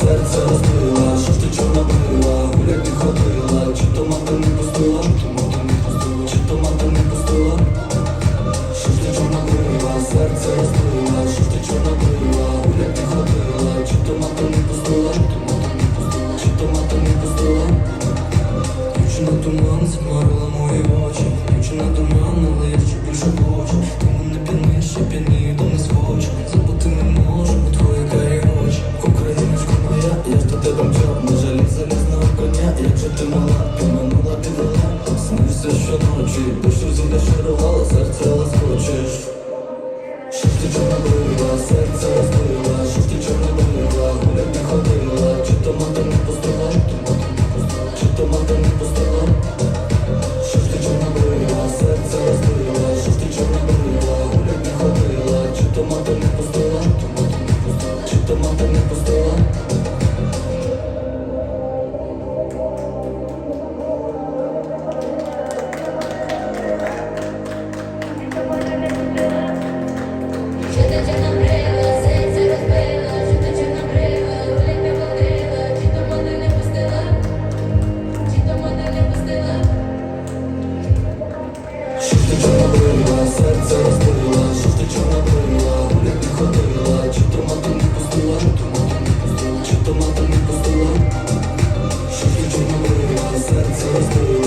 Серце розбила, що ж ти чорна брила, гулять ти ходи. автоматом не пустила Дівчина туман змарила мої очі. Дівчина туман, але я ще більше хочу. Ти мене п'яниш, ще п'янію, то не схочу. Забути не можу, бо твої карі очі. Україночка моя, я ж до тебе мчав. На жалі, заліз на коня, якщо ти мала, ти минула Gostou? автоматом і постулом, що в нічого серце розбило.